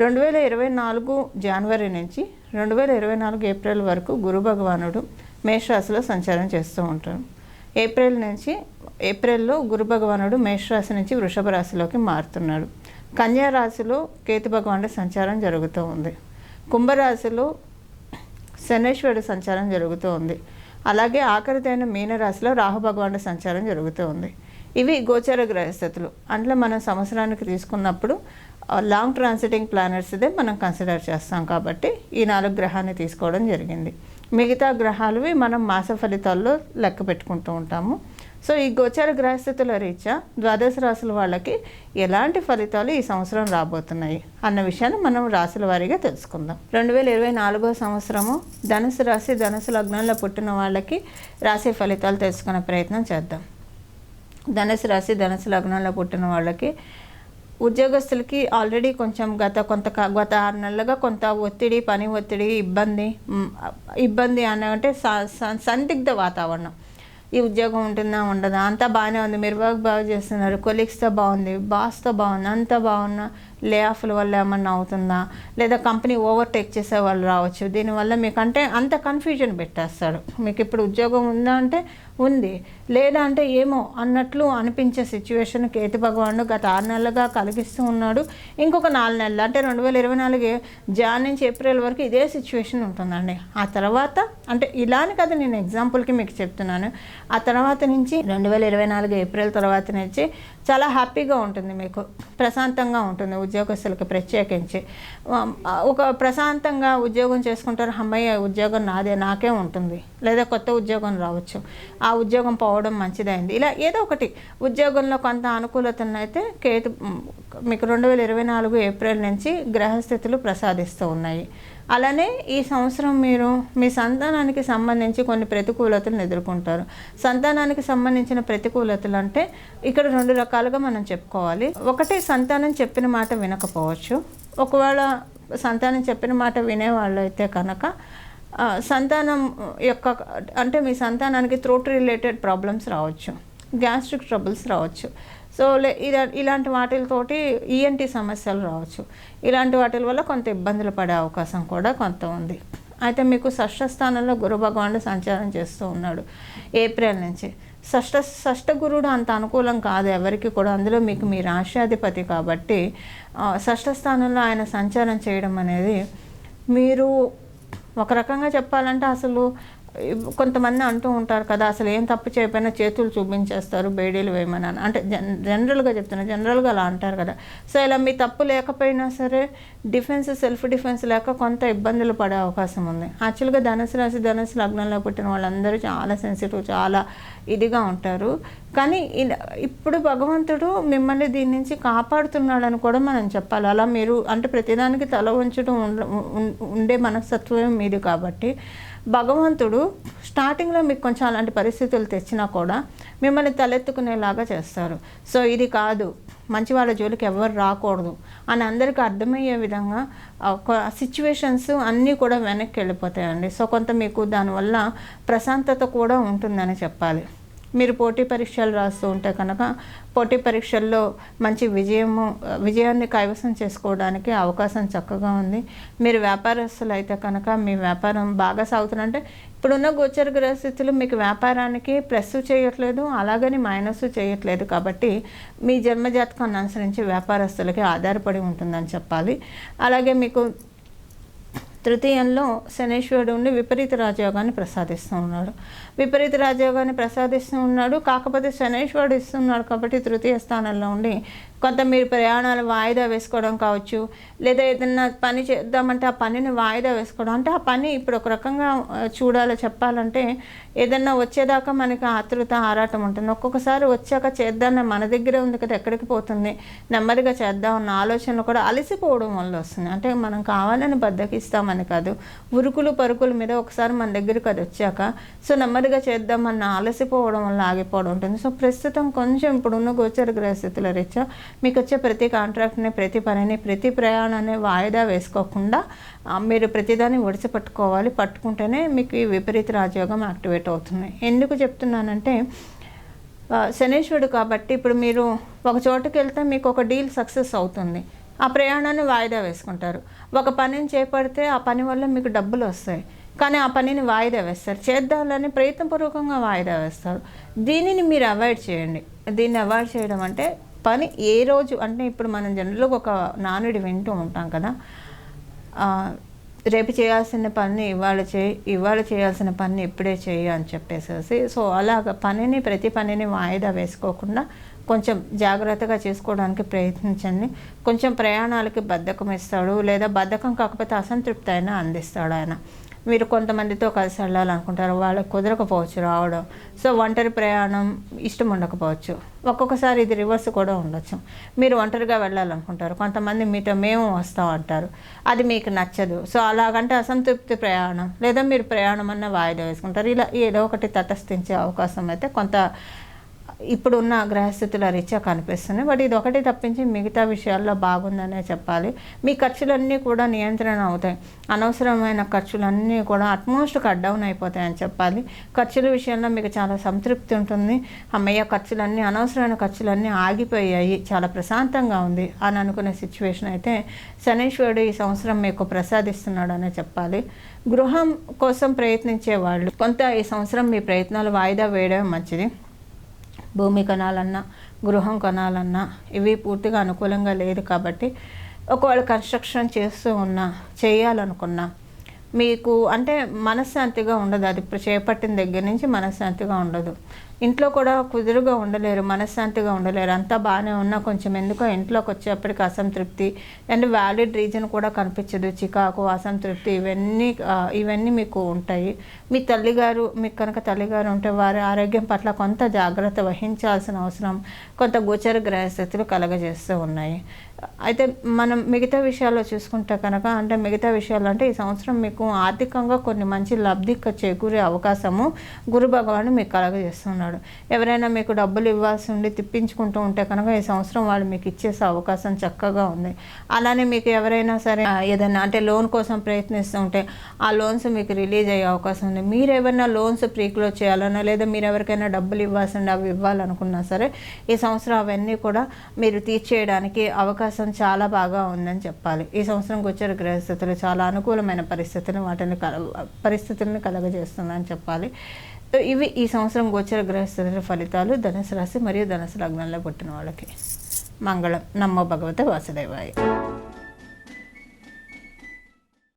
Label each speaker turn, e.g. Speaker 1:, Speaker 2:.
Speaker 1: రెండు వేల ఇరవై నాలుగు జనవరి నుంచి రెండు వేల ఇరవై నాలుగు ఏప్రిల్ వరకు గురు భగవానుడు మేషరాశిలో సంచారం చేస్తూ ఉంటాడు ఏప్రిల్ నుంచి ఏప్రిల్లో గురు భగవానుడు మేషరాశి నుంచి వృషభ రాశిలోకి మారుతున్నాడు. కన్యా రాశిలో కేతు భగవానుడి సంచారం జరుగుతూ ఉంది. కుంభరాశిలో శనేశ్వరుడు సంచారం జరుగుతూ ఉంది. అలాగే ఆఖరిదైన మీనరాశిలో రాహు భగవానుడి సంచారం జరుగుతూ ఉంది. ఇవి గోచర గ్రహస్థితులు. అందులో మనం సంవత్సరానికి తీసుకున్నప్పుడు లాంగ్ ట్రాన్సిటింగ్ ప్లానెట్స్ ఇదే మనం కన్సిడర్ చేస్తాం కాబట్టి ఈ నాలుగు గ్రహాన్ని తీసుకోవడం జరిగింది. మిగతా గ్రహాలవి మనం మాస ఫలితాల్లో లెక్క పెట్టుకుంటూ ఉంటాము. సో ఈ గోచర గ్రహస్థితుల రీత్యా ద్వాదశ రాశుల వాళ్ళకి ఎలాంటి ఫలితాలు ఈ సంవత్సరం రాబోతున్నాయి అన్న విషయాన్ని మనం రాశుల వారీగా తెలుసుకుందాం. రెండు వేల ఇరవై నాలుగో సంవత్సరము ధనుసు రాశి ధనుసు లగ్నంలో పుట్టిన వాళ్ళకి రాశి ఫలితాలు తెలుసుకునే ప్రయత్నం చేద్దాం. ధనుసు రాశి ధనుసు లగ్నంలో పుట్టిన వాళ్ళకి ఉద్యోగస్తులకి ఆల్రెడీ కొంచెం గత కొంత గత ఆరు నెలలుగా కొంత ఒత్తిడి పని ఒత్తిడి ఇబ్బంది ఇబ్బంది అని అంటే స- స- సందిగ్ధ వాతావరణం. ఈ ఉద్యోగం ఉంటుందా ఉండదా? అంతా బాగానే ఉంది. మీరు వర్క్ బాగా చేస్తున్నారు. కొలీగ్స్తో బాగుంది. బాస్తో బాగుంది? అంతా బాగున్నా? లే ఆఫ్ల వల్ల ఏమన్నా అవుతుందా? లేదా కంపెనీ ఓవర్టేక్ చేసే వాళ్ళు రావచ్చు. దీనివల్ల మీకంటే అంత కన్ఫ్యూజన్ పెట్టేస్తాడు మీకు ఇప్పుడు ఉద్యోగం ఉందా అంటే ఉంది. లేదా అంటే ఏమో అన్నట్లు అనిపించే సిచ్యువేషన్ కేతు భగవానుడు గత ఆరు నెలలుగా కలిగిస్తూ ఉన్నాడు. ఇంకొక నాలుగు నెలలు అంటే రెండు వేల ఇరవై నాలుగు జాన్ నుంచి ఏప్రిల్ వరకు ఇదే సిచ్యువేషన్ ఉంటుందండి. ఆ తర్వాత అంటే ఇలాని కదా నేను ఎగ్జాంపుల్కి మీకు చెప్తున్నాను. ఆ తర్వాత నుంచి రెండు వేల ఇరవై నాలుగు ఏప్రిల్ తర్వాత నుంచి చాలా హ్యాపీగా ఉంటుంది మీకు. ప్రశాంతంగా ఉంటుంది ఉద్యోగస్తులకు ప్రత్యేకించి. ఒక ప్రశాంతంగా ఉద్యోగం చేసుకుంటారు అమ్మాయి ఉద్యోగం నాదే నాకే ఉంటుంది. లేదా కొత్త ఉద్యోగం రావచ్చు. ఆ ఉద్యోగం పోవడం మంచిదైంది. ఇలా ఏదో ఒకటి ఉద్యోగంలో కొంత అనుకూలతను అయితే కేతు మీకు రెండు వేల ఇరవై నాలుగు ఏప్రిల్ నుంచి గ్రహస్థితులు ప్రసాదిస్తూ ఉన్నాయి. అలానే ఈ సంవత్సరం మీరు మీ సంతానానికి సంబంధించి కొన్ని ప్రతికూలతలను ఎదుర్కొంటారు. సంతానానికి సంబంధించిన ప్రతికూలతలు అంటే ఇక్కడ రెండు రకాలుగా మనం చెప్పుకోవాలి. ఒకటి సంతానం చెప్పిన మాట వినకపోవచ్చు. ఒకవేళ సంతానం చెప్పిన మాట వినేవాళ్ళు అయితే కనుక సంతానం యొక్క అంటే మీ సంతానానికి త్రోట్ రిలేటెడ్ ప్రాబ్లమ్స్ రావచ్చు. గ్యాస్ట్రిక్ ట్రబుల్స్ రావచ్చు. సో లే ఇలా ఇలాంటి వాటితోటి ఈఎన్టీ సమస్యలు రావచ్చు. ఇలాంటి వాటి వల్ల కొంత ఇబ్బందులు పడే అవకాశం కూడా కొంత ఉంది. అయితే మీకు షష్ఠ స్థానంలో గురు భగవానుడు సంచారం చేస్తూ ఉన్నాడు ఏప్రిల్ నుంచి. షష్ట షష్ఠ గురుడు అంత అనుకూలం కాదు ఎవరికి కూడా. అందులో మీకు మీ రాష్ట్రాధిపతి కాబట్టి షష్ట షష్ఠ స్థానంలో ఆయన సంచారం చేయడం అనేది మీరు ఒక రకంగా చెప్పాలంటే అసలు కొంతమంది అంటూ ఉంటారు కదా అసలు ఏం తప్పు చేయకపోయినా చేతులు చూపించేస్తారు బేడీలు వేయమని అని. అంటే జన్ జనరల్గా చెప్తున్నా జనరల్గా అలా అంటారు కదా. సో ఇలా మీ తప్పు లేకపోయినా సరే డిఫెన్స్ సెల్ఫ్ డిఫెన్స్ లేక కొంత ఇబ్బందులు పడే అవకాశం ఉంది. యాక్చువల్గా ధనుసు రాశి ధనుసు లగ్నంలో పుట్టిన వాళ్ళందరూ చాలా సెన్సిటివ్ చాలా ఇదిగా ఉంటారు. కానీ ఇప్పుడు భగవంతుడు మిమ్మల్ని దీని నుంచి కాపాడుతున్నాడని కూడా మనం చెప్పాలి. అలా మీరు అంటే ప్రతిదానికి తల ఉంచడం ఉండ- ఉండే మనస్తత్వమే మీది కాబట్టి. భగవంతుడు స్టార్టింగ్లో మీకు కొంచెం అలాంటి పరిస్థితులు తెచ్చినా కూడా మిమ్మల్ని తలెత్తుకునేలాగా చేస్తారు. సో ఇది కాదు. మంచివాళ్ళ జోలికి ఎవరు రాకూడదు అని అందరికీ అర్థమయ్యే విధంగా సిచ్యువేషన్స్ అన్నీ కూడా వెనక్కి వెళ్ళిపోతాయండి. సో కొంత మీకు దానివల్ల ప్రశాంతత కూడా ఉంటుందని చెప్పాలి. మీరు పోటీ పరీక్షలు రాస్తూ ఉంటే కనుక పోటీ పరీక్షల్లో మంచి విజయము విజయాన్ని కైవసం చేసుకోవడానికి అవకాశం చక్కగా ఉంది. మీరు వ్యాపారస్తులు అయితే కనుక మీ వ్యాపారం బాగా సాగుతుందంటే ఇప్పుడున్న గోచర గ్రహస్థితులు మీకు వ్యాపారానికి ప్లస్ చేయట్లేదు అలాగని మైనస్ చేయట్లేదు కాబట్టి మీ జన్మజాతకాన్ని అనుసరించి వ్యాపారస్తులకి ఆధారపడి ఉంటుందని చెప్పాలి. అలాగే మీకు తృతీయంలో శనేశ్వరుడు ఉండి విపరీత రాజయోగాన్ని ప్రసాదిస్తూ ఉన్నాడు. విపరీత రాజయోగాన్ని ప్రసాదిస్తూ ఉన్నాడు. కాకపోతే శనేశ్వరుడు ఇస్తున్నాడు కాబట్టి తృతీయ స్థానంలో ఉండి కొంత మీరు ప్రయాణాలు వాయిదా వేసుకోవడం కావచ్చు లేదా ఏదైనా పని చేద్దామంటే ఆ పనిని వాయిదా వేసుకోవడం. అంటే ఆ పని ఇప్పుడు ఒక రకంగా చూడాలో చెప్పాలంటే ఏదన్నా వచ్చేదాకా మనకి ఆతృత ఆరాటం ఉంటుంది. ఒక్కొక్కసారి వచ్చాక చేద్దాం మన దగ్గరే ఉంది కదా ఎక్కడికి పోతుంది? నెమ్మదిగా చేద్దాం అన్న ఆలోచనలు కూడా అలసిపోవడం వల్ల వస్తుంది. అంటే మనం కావాలని బద్దకిస్తామని కాదు ఉరుకులు పరుకుల మీద ఒకసారి మన దగ్గరికి అది వచ్చాక సో నెమ్మదిగా చేద్దామన్న అలసిపోవడం వల్ల ఆగిపోవడం ఉంటుంది. సో ప్రస్తుతం కొంచెం ఇప్పుడున్న గోచర గ్రహస్థితుల రీత్యా మీకు వచ్చే ప్రతి కాంట్రాక్ట్ని ప్రతి పనిని ప్రతి ప్రయాణాన్ని వాయిదా వేసుకోకుండా మీరు ప్రతిదాన్ని ఒడిసి పట్టుకోవాలి పట్టుకుంటేనే మీకు ఈ విపరీత రాజయోగం యాక్టివేట్ అవుతుంది. ఎందుకు చెప్తున్నానంటే శనీశ్వరుడు కాబట్టి ఇప్పుడు మీరు ఒక చోటుకి వెళ్తే మీకు ఒక డీల్ సక్సెస్ అవుతుంది. ఆ ప్రయాణాన్ని వాయిదా వేసుకుంటారు. ఒక పనిని చేపడితే ఆ పని వల్ల మీకు డబ్బులు వస్తాయి. కానీ ఆ పనిని వాయిదా వేస్తారు. చేద్దామని ప్రయత్నపూర్వకంగా వాయిదా వేస్తారు. దీనిని మీరు అవాయిడ్ చేయండి. దీన్ని అవాయిడ్ చేయడం అంటే పని ఏ రోజు అంటే ఇప్పుడు మనం జనరల్గా ఒక నానుడి వింటూ ఉంటాం కదా. రేపు చేయాల్సిన పని ఇవాళ చేయి ఇవాళ చేయాల్సిన పని ఇప్పుడే చేయి అని చెప్పేసేసి సో అలాగ పనిని ప్రతి పనిని వాయిదా వేసుకోకుండా కొంచెం జాగ్రత్తగా చేసుకోవడానికి ప్రయత్నించండి. కొంచెం ప్రయాణాలకి బద్ధకం ఇస్తాడు లేదా బద్ధకం కాకపోతే అసంతృప్తి అయినా అందిస్తాడు ఆయన. మీరు కొంతమందితో కలిసి వెళ్ళాలనుకుంటారు వాళ్ళకి కుదరకపోవచ్చు రావడం. సో ఒంటరి ప్రయాణం ఇష్టం ఉండకపోవచ్చు. ఒక్కొక్కసారి ఇది రివర్స్ కూడా ఉండొచ్చు. మీరు ఒంటరిగా వెళ్ళాలనుకుంటారు. కొంతమంది మీతో మేము వస్తాం అంటారు. అది మీకు నచ్చదు. సో అలాగంటే అసంతృప్తి ప్రయాణం. లేదా మీరు ప్రయాణం అన్న వాయిదా వేసుకుంటారు. ఇలా ఏదో ఒకటి తటస్థించే అవకాశం అయితే కొంత ఇప్పుడున్న గ్రహస్థితుల రీత్యా కనిపిస్తుంది బట్ ఇది ఒకటి తప్పించి మిగతా విషయాల్లో బాగుందనే చెప్పాలి. మీ ఖర్చులన్నీ కూడా నియంత్రణ అవుతాయి. అనవసరమైన ఖర్చులన్నీ కూడా అట్మోస్ట్ కట్ డౌన్ అయిపోతాయి అని చెప్పాలి. ఖర్చుల విషయంలో మీకు చాలా సంతృప్తి ఉంటుంది. అమ్మయ్య ఖర్చులన్నీ అనవసరమైన ఖర్చులన్నీ ఆగిపోయాయి. చాలా ప్రశాంతంగా ఉంది అని అనుకునే సిచ్యువేషన్ అయితే శనీశ్వరుడు ఈ సంవత్సరం మీకు ప్రసాదిస్తున్నాడు అనే చెప్పాలి. గృహం కోసం ప్రయత్నించే వాళ్ళు కొంత ఈ సంవత్సరం మీ ప్రయత్నాలు వాయిదా వేయడమే మంచిది. భూమి కొనాలన్నా గృహం కొనాలన్నా ఇవి పూర్తిగా అనుకూలంగా లేదు కాబట్టి ఒకవేళ కన్స్ట్రక్షన్ చేస్తూ ఉన్నా చేయాలనుకున్నా మీకు అంటే మనశ్శాంతిగా ఉండదు. అది ఇప్పుడు చేపట్టిన దగ్గర నుంచి మనశ్శాంతిగా ఉండదు. ఇంట్లో కూడా కుదురుగా ఉండలేరు మనశ్శాంతిగా ఉండలేరు. అంతా బాగానే ఉన్నా కొంచెం ఎందుకో ఇంట్లోకి వచ్చేప్పటికి అసంతృప్తి. అండ్ వ్యాలిడ్ రీజన్ కూడా కనిపించదు. చికాకు అసంతృప్తి ఇవన్నీ ఇవన్నీ మీకు ఉంటాయి. మీ తల్లిగారు మీకు కనుక తల్లిగారు ఉంటే వారి ఆరోగ్యం పట్ల కొంత జాగ్రత్త వహించాల్సిన అవసరం కొంత గోచర గ్రహస్థితులు కలగజేస్తూ ఉన్నాయి. అయితే మనం మిగతా విషయాల్లో చూసుకుంటే కనుక అంటే మిగతా విషయాలు అంటే ఈ సంవత్సరం మీకు ఆర్థికంగా కొన్ని మంచి లబ్ధి చేకూరే అవకాశము గురు భగవాను మీకు కలగజేస్తున్నాడు. ఎవరైనా మీకు డబ్బులు ఇవ్వాల్సి ఉండి తిప్పించుకుంటూ ఉంటే కనుక ఈ సంవత్సరం వాళ్ళు మీకు ఇచ్చేసే అవకాశం చక్కగా ఉంది. అలానే మీకు ఎవరైనా సరే ఏదైనా అంటే లోన్ కోసం ప్రయత్నిస్తూ ఉంటే ఆ లోన్స్ మీకు రిలీజ్ అయ్యే అవకాశం ఉంది. మీరు ఏమైనా లోన్స్ ప్రీక్లోజ్ చేయాలన్నా లేదా మీరు ఎవరికైనా డబ్బులు ఇవ్వాల్సి ఉండి అవి ఇవ్వాలనుకున్నా సరే ఈ సంవత్సరం అవన్నీ కూడా మీరు తీర్చేయడానికి అవకాశం చాలా బాగా ఉందని చెప్పాలి. ఈ సంవత్సరం గోచర గ్రహస్థితులు చాలా అనుకూలమైన పరిస్థితులు వాటిని కల పరిస్థితులను కలగజేస్తుందని చెప్పాలి. సో ఇవి ఈ సంవత్సరం గోచర గ్రహస్థితుల ఫలితాలు ధనుసు రాశి మరియు ధనుసు లగ్నంలో పుట్టిన వాళ్ళకి. మంగళం. నమ్మో భగవత వాసుదేవాయ.